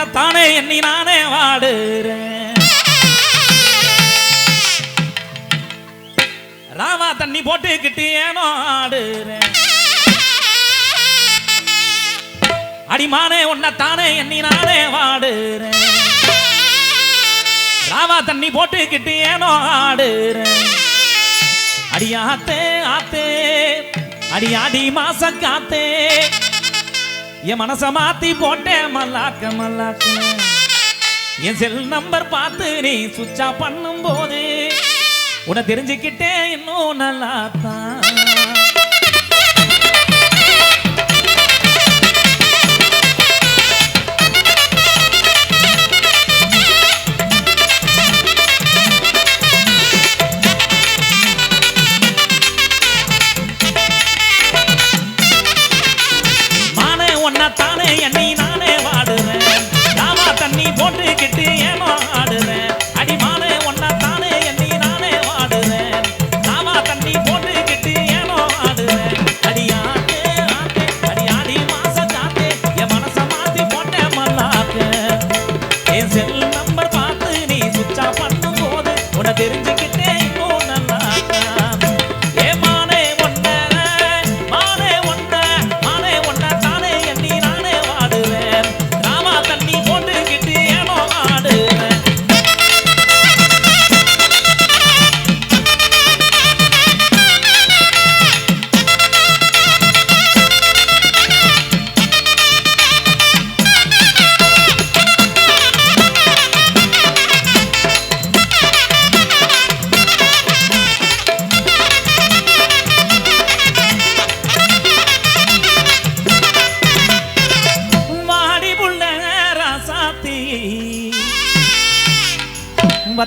என்னத்தானே எண்ணி நானே வாடுறேன். ராமா தண்ணி போட்டு போட்டுக்கிட்டு ஏனோ ஆடுறேன். அடிமானே உன்னைத்தானே எண்ணி நானே வாடுறேன். ராமா தண்ணி போட்டு போட்டுக்கிட்டு ஏனோ ஆடுறேன். அடியாத்தே ஆத்தே அடி அடி மாசக்காத்தே என் மனசை மாத்தி போட்டேன் மல்லாக்க மல்லாக்க. என் செல் நம்பர் பார்த்து நீ சுவிட்சா பண்ணும் போது உன தெரிஞ்சுக்கிட்டேன் இன்னும் நல்லாத்தான்.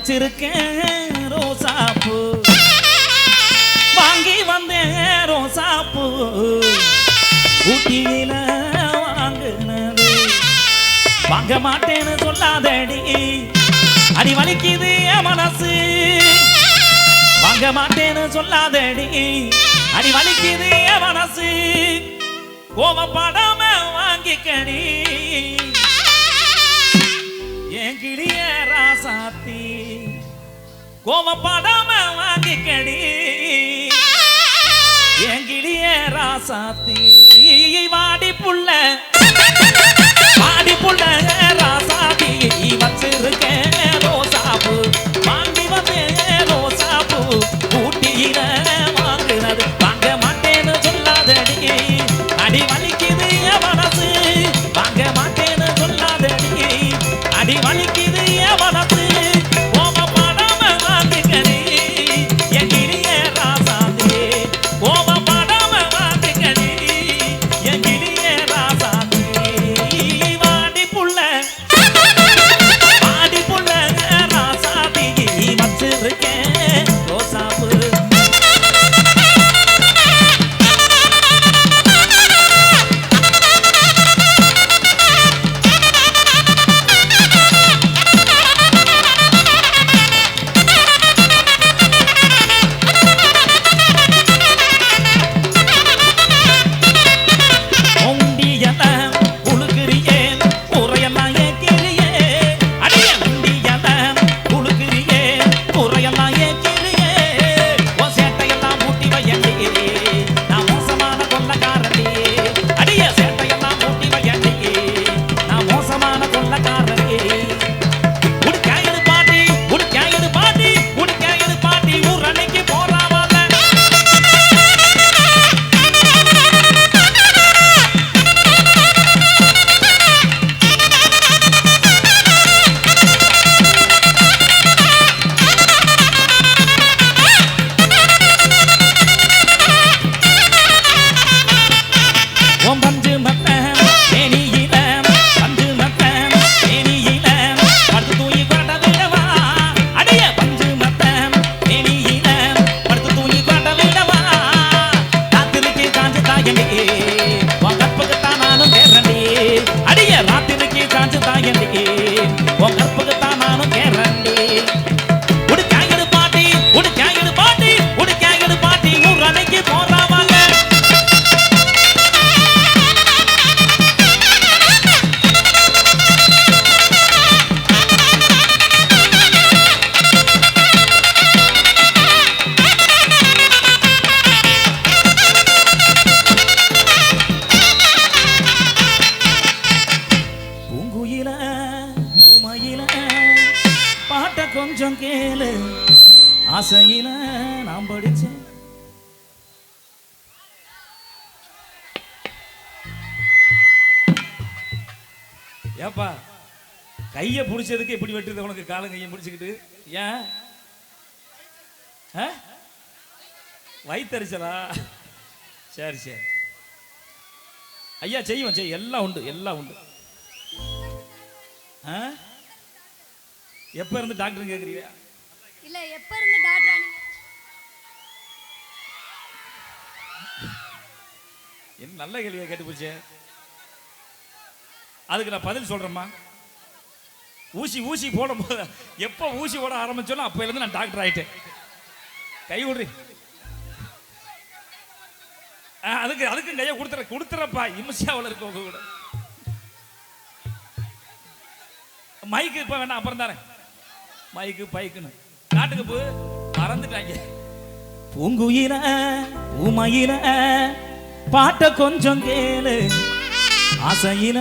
வச்சிருக்கேன் ரோசாப்பூ. வாங்கி வந்தேன் ரோசாப்பூ. ஊட்டியில வாங்கினது. வாங்க மாட்டேன்னு சொல்லாதடி. அடி வலிக்குது என் மனசு. வாங்க மாட்டேன்னு சொல்லாதடி. அடி வலிக்குது என் மனசு. கோவப்படாம வாங்கிக்கடி. என் கிளிய ராசாத்தி. கோவப்படாம வாங்கிக்கடி. எங்கிடிய ராசாத்தி வாடி புள்ள பிடிச்சதுக்கு எப்படி வெட்டுறது? உனக்கு காலம் கையை பிடிச்சிக்கிட்டு. ஏன்? ஆ? வயித்தறிச்சலா சரி சரி. ஐயா செய்வோம் செய் எல்லாம் உண்டு எல்லாம் உண்டு? எப்ப இருந்து டாக்டர் கேக்குறீங்க? இல்ல எப்ப இருந்து டாக்டர்? என்ன நல்ல கேள்வியை கேட்டு போச்சே? அதுக்கு நான் பதில் சொல்றேம்மா. ஊசி ஊசி போடும் போது எப்போ ஊசி போட ஆரம்பிச்சோனோ அப்போலேருந்து இருந்து நான் டாக்டர் ஆயிட்டேன். கை விடுறி. ஆ, அதுக்கு அதுக்கும் கையை கொடுத்துற கொடுத்துறப்பா. இம்சியாவில் இருக்க உங்க கூட. மைக்கு இப்போ வேணாம் அப்புறம் தானே மைக்கு பைக்குன்னு நாட்டுக்கு போ. மறந்துட்டாங்க. பூங்குயில உமையில பாட்ட கொஞ்சம் கேளு. ஆசையில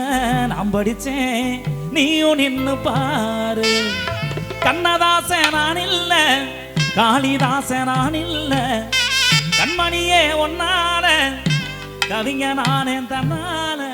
நான் படிச்சேன். நீயும் நின்னு பாரு. கண்ணதாச நான் இல்ல காளிதாச நான் இல்ல. கண்மணியே ஒன்னால கவிஞ நானே தன்னால.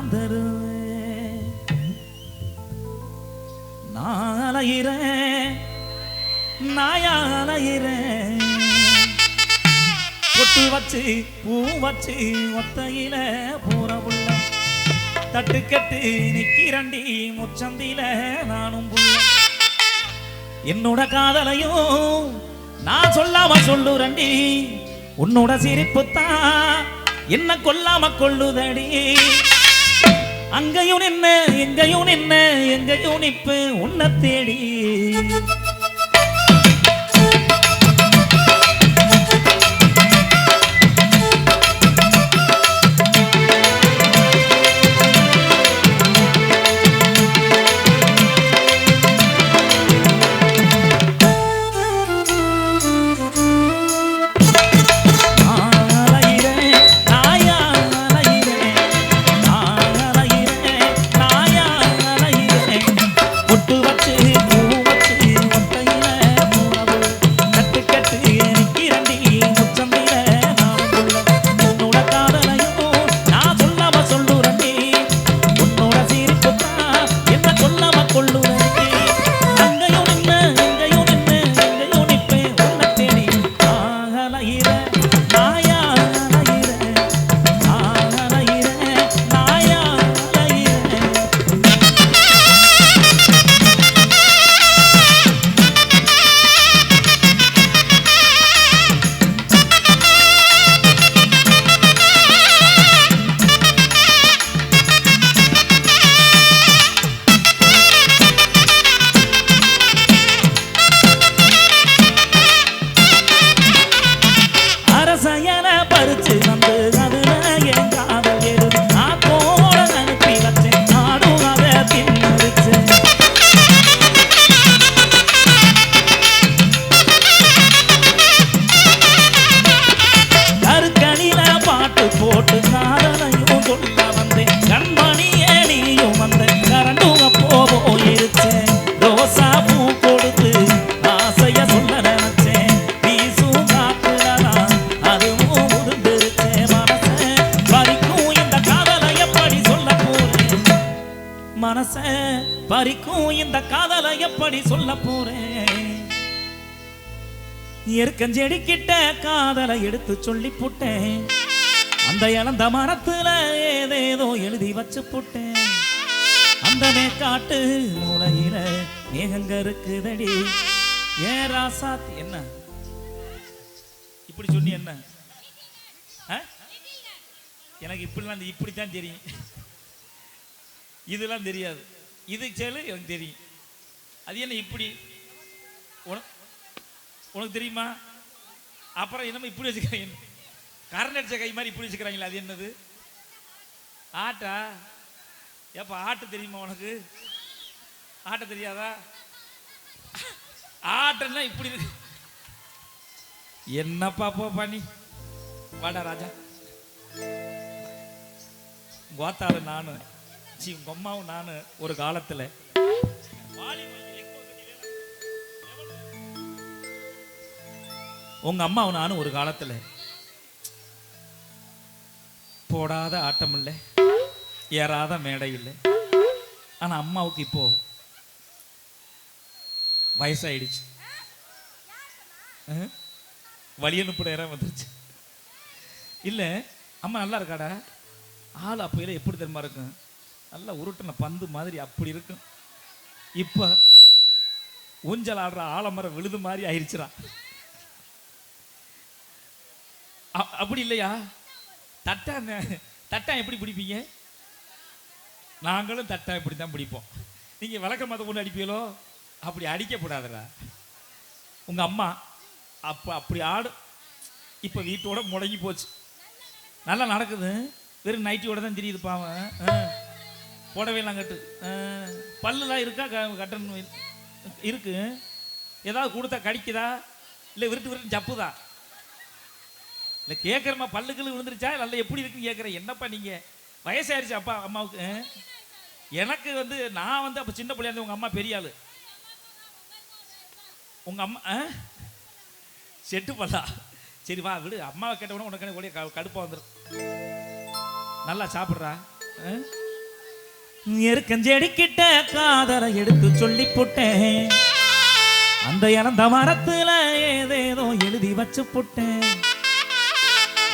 நான் தருவேன் நான் அலையிறேன் நாயா அலையிறேன் பொட்டு வச்சு பூ வச்சு ஒத்தையில போற புள்ள. தட்டு கட்டு நிக்கிறண்டி முச்சந்தில நானும் புள்ள. என்னோட காதலையும் நான் சொல்லாம சொல்லுறண்டி. உன்னோட சிரிப்பு தான் என்ன கொல்லாம கொள்ளுதடி. அங்கையும் நின்ன எங்கையும் நின்ன எங்கையும் நிப்பு உன்னை தேடி. வரைக்கும் இந்த காதலை எப்படி சொல்ல போறேன்? எருக்கஞ்செடி கிட்ட காதலை எடுத்து சொல்லி போட்டேன். அந்த இழந்த மரத்துல ஏதேதோ எழுதி வச்சு போட்டேன். அந்த மேற்காட்டு மூலையில மேகங்க இருக்குதடி. ஏ ராசாத் என்ன? இப்படி சொன்னி என்ன? எனக்கு இப்படிலாம் இப்படித்தான் தெரியும். இதெல்லாம் தெரியாது. இது செயலு எனக்கு தெரியும். அது என்ன இப்படி? உனக்கு தெரியுமா? அப்புறம் என்னமோ இப்படி வச்சுக்கிறாங்க. கரண்ட் அடிச்ச கை மாதிரி இப்படி வச்சுக்கிறாங்களே அது என்னது? ஆட்டா? ஏப்பா ஆட்டு தெரியுமா உனக்கு? ஆட்ட தெரியாதா? ஆட்டன்னா இப்படி இருக்கு. என்னப்பா போ பண்ணி? வாடா ராஜா. கோத்தாரு நானும். சி உங்க அம்மாவும் நானு ஒரு காலத்துல உங்க அம்மாவும் நானும் ஒரு காலத்துல போடாத ஆட்டம் இல்லை ஏறாத மேடை இல்லை. ஆனா அம்மாவுக்கு இப்போ வயசாயிடுச்சு. அஹ், வழி வந்துருச்சு. இல்ல அம்மா நல்லா இருக்காடா? ஆள் அப்பையில எப்படி தெரியுமா இருக்கும்? நல்லா உருட்டின பந்து மாதிரி அப்படி இருக்கும். இப்போ ஊஞ்சல் ஆடுற ஆலமரம் விழுது மாதிரி ஆயிடுச்சுறான் அப்படி இல்லையா? தட்டா தட்டா எப்படி பிடிப்பீங்க? நாங்களும் தட்டா இப்படி தான் பிடிப்போம். நீங்க விளக்க மத்த கொண்டு அடிப்பீங்களோ? அப்படி அடிக்கப்படாதுடா. உங்க அம்மா அப்ப அப்படி ஆடு இப்போ வீட்டோட முடங்கி போச்சு. நல்லா நடக்குது. வெறும் நைட்டியோட தான் தெரியுது பாவன் புடவையெல்லாம் கட்டு. ஆ. பல்லுலாம் இருக்கா? கட்டணும் இருக்கு. ஏதாவது கொடுத்தா கடிக்குதா? இல்லை விருட்டு விருட்டு ஜப்புதா? இல்லை கேட்குறம்மா பல்லுக்குள்ள விழுந்துருச்சா? நல்லா எப்படி இருக்குன்னு கேட்குறேன் என்னப்பா நீங்கள் வயசாயிருச்சு அப்பா அம்மாவுக்கு எனக்கு வந்து நான் வந்து அப்போ சின்ன பிள்ளையா உங்கள் அம்மா பெரிய ஆள். உங்கள் அம்மா ஆ? செட்டு பல்லா. சரி வா விடு. அம்மாவை கேட்டவொடனே உனக்கு கூட கடுப்பாக வந்துடும் நல்லா சாப்பிட்றா எருக்கஞ்செடிக்கிட்ட காதலை எடுத்து சொல்லி போட்டேன். அந்த இறந்த மரத்துல ஏதேதோ எழுதி வச்சு போட்டேன்.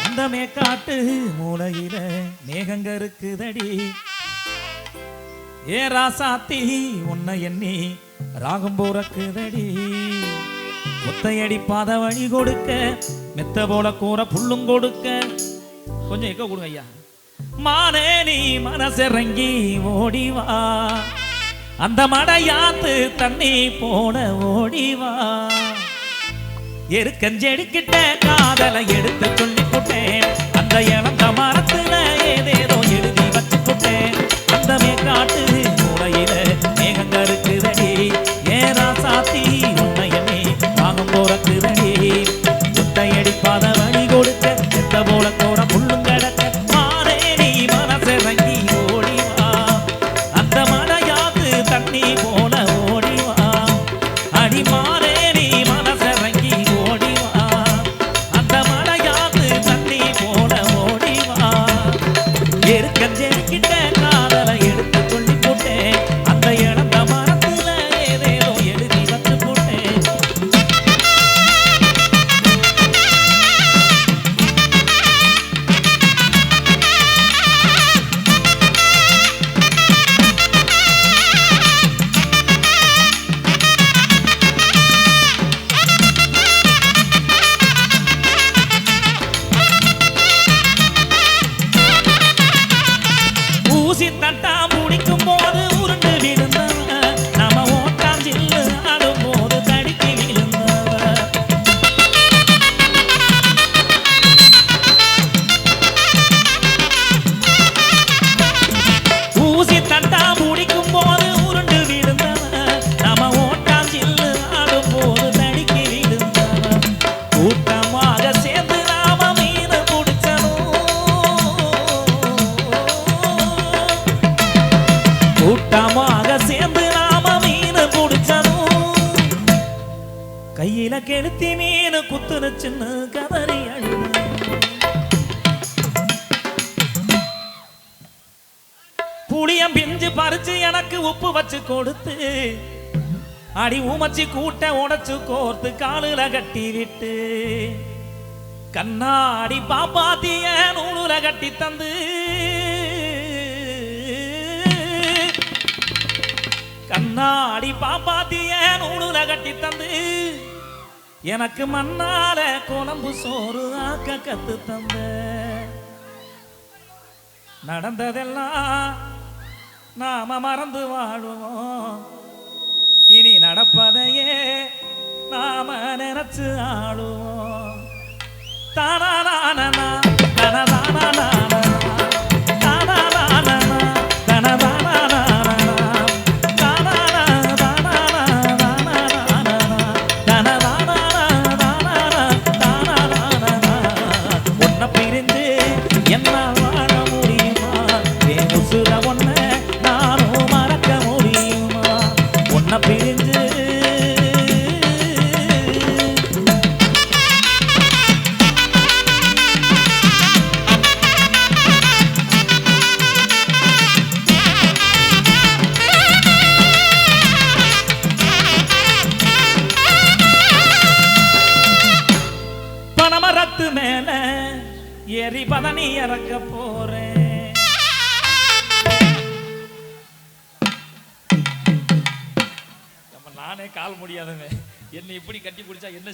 அந்த மேக்காட்டு மூலையில மேகங்க இருக்குதடி. ஏ ராசாத்தி உன்னை எண்ணி ராகம் போறக்குதடி முத்தையடி பாத வழி கொடுக்க மெத்த போல கூற புல்லும் கொடுக்க. கொஞ்சம் எக்க கொடுங்க ஐயா. மானே நீ மனசிறங்கி ஓடிவா. அந்த மடையாத்து தண்ணி போல ஓடிவா. எருக்கஞ்செடிக்கிட்ட காதலை எடுத்து சொல்லி போட்டேன் அந்த இழந்த மரத்து கூட்டமாக சேர்ந்து நாம மீன் குடிச்சனும் கையில கெளுத்தி மீன் குத்துன சின்ன கதறி புளியம் பிஞ்சு பறிச்சு எனக்கு உப்பு வச்சு கொடுத்து அடி ஊமச்சி கூட்ட உடைச்சு கோர்த்து காலுல கட்டி விட்டு கண்ணாடி பாப்பாத்திய நூலுல கட்டி தந்து கண்ணாடி பாப்பாத்திய நூலுல கட்டி தந்து எனக்கு மண்ணால குழம்பு சோறு ஆக்க கத்து தந்த. நடந்ததெல்லாம் நாம மறந்து வாழுவோம். இனி நடப்பதையே நாம நினைச்சு ஆளுவோம். தானா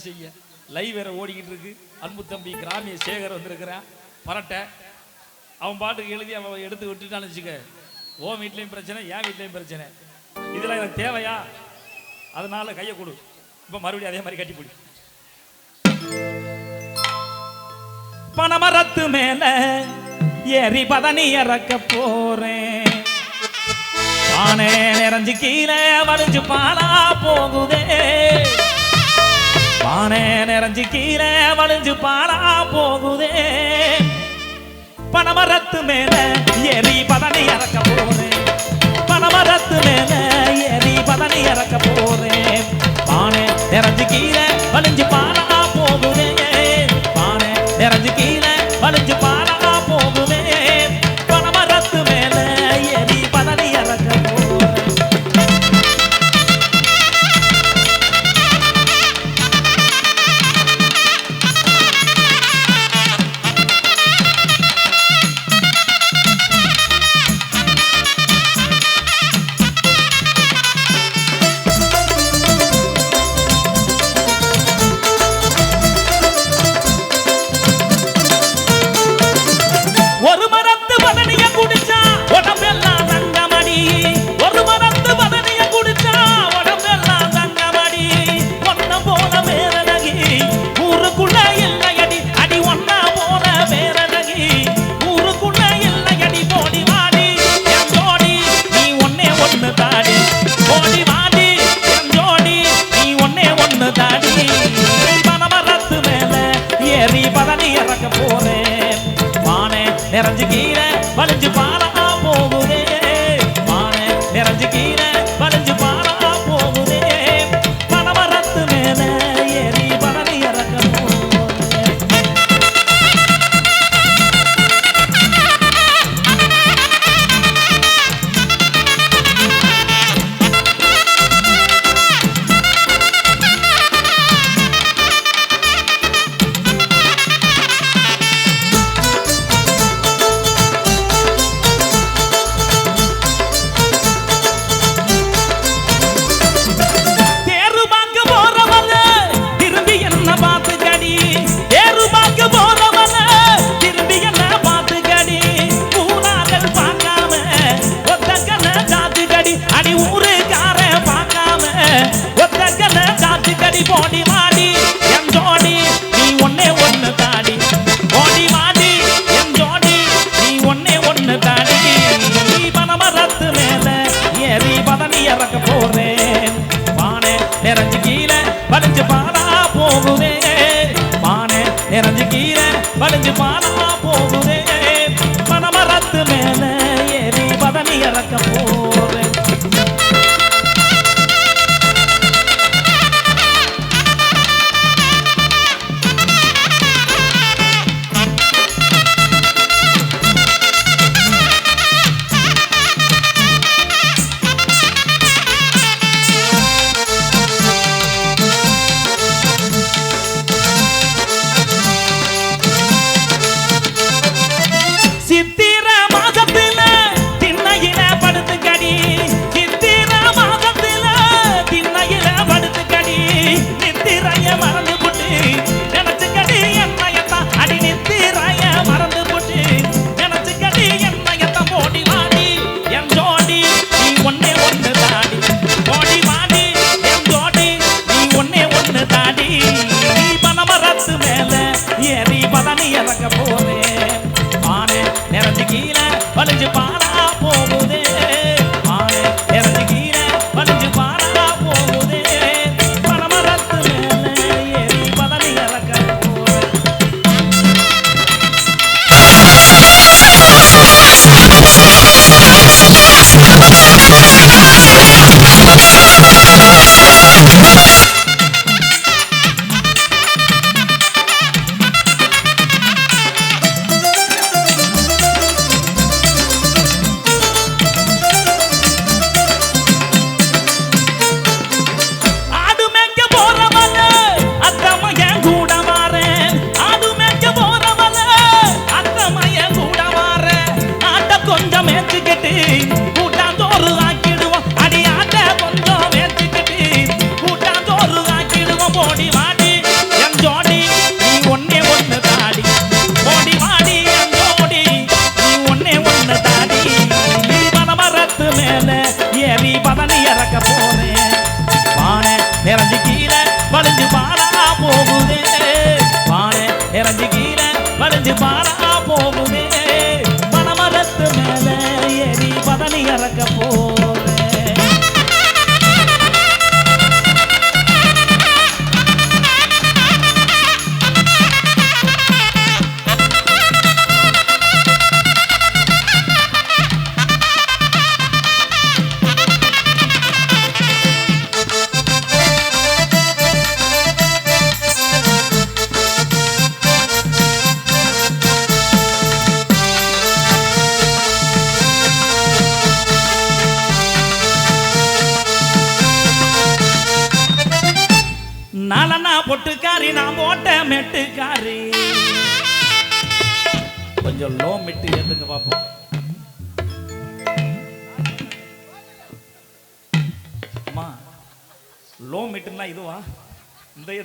செய்ய. லைவ் வேற ஓடிக்கிட்டு இருக்கு. அன்பு தம்பி கிராமிய சேகர் வந்திருக்கிறான். பரட்டை. அவன் பாட்டுக்கு எழுதி அவன் எடுத்து விட்டுட்டான்னு வச்சுக்க. ஓ வீட்லேயும் பிரச்சனை என் வீட்லேயும் பிரச்சனை. இதெல்லாம் எனக்கு தேவையா? அதனால கையை கொடு. இப்போ மறுபடியும் அதே மாதிரி கட்டி பிடி பனமரத்து மேல ஏறி பதனி இறக்க போறேன். பானை நிறைஞ்சு கீழே வடிஞ்சு பாலா போகுதே. பானை நிறைஞ்சு கீழே வளைஞ்சு பாலா போகுதே. பனமரத்து மேல ஏறி பதனி இறக்க போறேன் பனமரத்து மேல ஏறி பதனி இறக்க போறேன் பானை நிறைஞ்சு கீழே வளைஞ்சு பாலா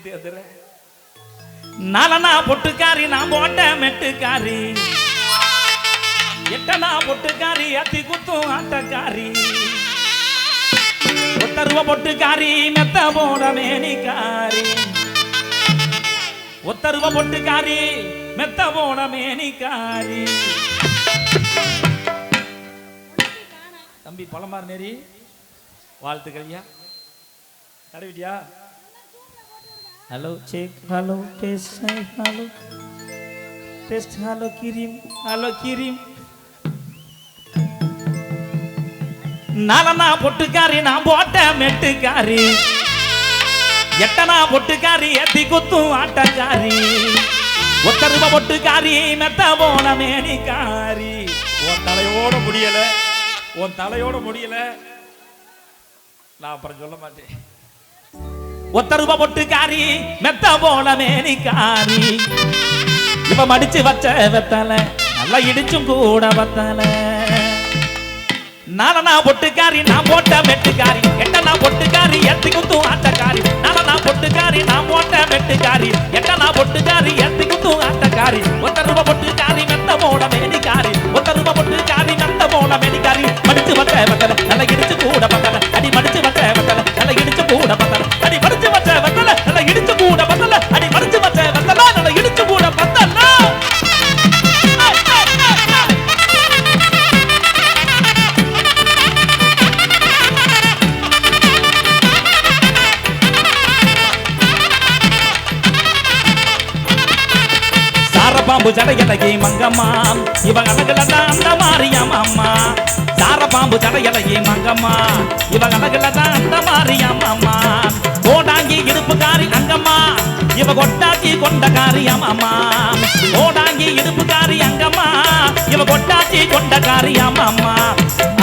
இந்த ஏத்து ஏத்துற நாலனா பொட்டுக்காரி நான் போட்ட மெட்டுக்காரி. எட்டனா பொட்டுக்காரி அத்தி குத்தும் ஆட்டக்காரி. ஒத்தருவ பொட்டுக்காரி மெத்த போட மேனிக்காரி. ஒத்தருவ பொட்டுக்காரி மெத்த போட மேனிக்காரி. தம்பி பழமார் நெறி. வாழ்த்துக்கள் ஐயா. தடவிட்டியா? Hello check hello test hello test hello cream hello cream நாலனா பொட்டுக்காரி நான் போட்ட மெட்டுக்காரி. எட்டனா பொட்டுக்காரி எத்தி குத்தும் ஆட்டக்காரி. ஒத்தருவ பொட்டுக்காரி மெத்த போன மேனிக்காரி. உன் தலையோட முடியல. உன் தலையோட முடியல. நான் அப்புறம் சொல்ல மாட்டேன். ஒத்த ஒத்தருவ பொட்டுக்காரி மெத்த போன மேனிக்காரி இப்ப மடிச்சு வச்ச வெத்தல நல்லா இடிச்சும் கூட வத்தல. நாலனா பொட்டுக்காரி நான் போட்ட மெட்டுக்காரி எட்டனா பொட்டுக்காரி எத்தி குத்து ஆட்டக்காரி நாலனா பொட்டுக்காரி நான் போட்ட மெட்டுக்காரி சாரபாம்பு ஜடையலகி மங்கம்மா. இவ அழகுல தான் அந்த மாரியம் அம்மா சார சாரபாம்பு ஜடையலகி மங்கம்மா. இவ அழகுல தான் அந்த மாரியம் அம்மா கோடாங்கி இடுப்புக்காரி அங்கம்மா. இவ கொட்டாச்சி கொண்டகாரி அம்மா கோடாங்கி இடுப்புக்காரி அங்கம்மா. இவ கொட்டாச்சி கொண்டகாரி அம்மா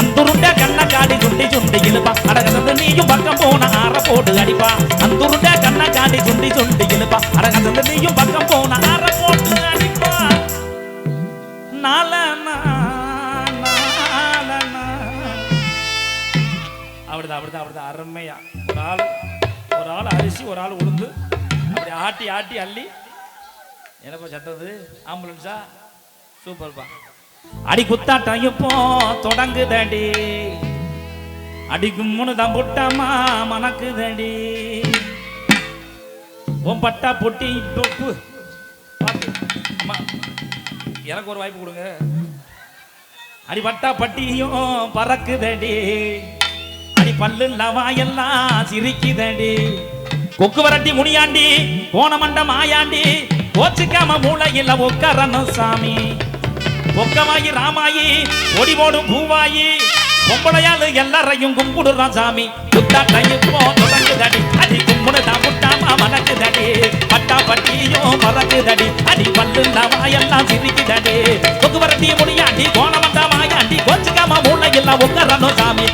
அந்துருண்ட கண்ணக்காடி சுண்டி சுண்டி இழுப்பா. அடகந்து நீயும் பக்கம் போன ஆற எனக்கும் சத்தது. ஆம்புலன்ஸா சூப்பர்ப்பா அடி குத்தாட்டம் இப்போ தொடங்குதடி. அடிக்கும் தான் புட்டமா மணக்குதடி. உன் பட்டா பொட்டி தொப்பு. எனக்கு ஒரு வாய்ப்பு கொடுங்க. அடி பட்டா பட்டியும் பறக்குதடி. அடி பல்லு வாயெல்லாம் சிரிக்குதடி. கொக்கு வரட்டி முனியாண்டி கோண மண்டம் ஆயாண்டி. கோச்சிக்காம மூளையில் உக்கரணும் சாமி. ஒக்கவாயி ராமாயி ஒடி ஓடும் பூவாயி பொம்பளையாளு எல்லாரையும் கும்பிடுறான் சாமி. புத்தாட்டையும் போ தொடங்குதடி. அடி கும்பிடுதான் புட்டாமா மணக்குதடி பட்டா பட்டியும் மறக்குதடி அடி பல்லு வாயெல்லாம் சிரிக்குதடி. கொக்குவரத்தி முடியாண்டி கோணம் வந்த வாயாண்டி. கோச்சிக்காம மூளையில் உக்கரணும் சாமி.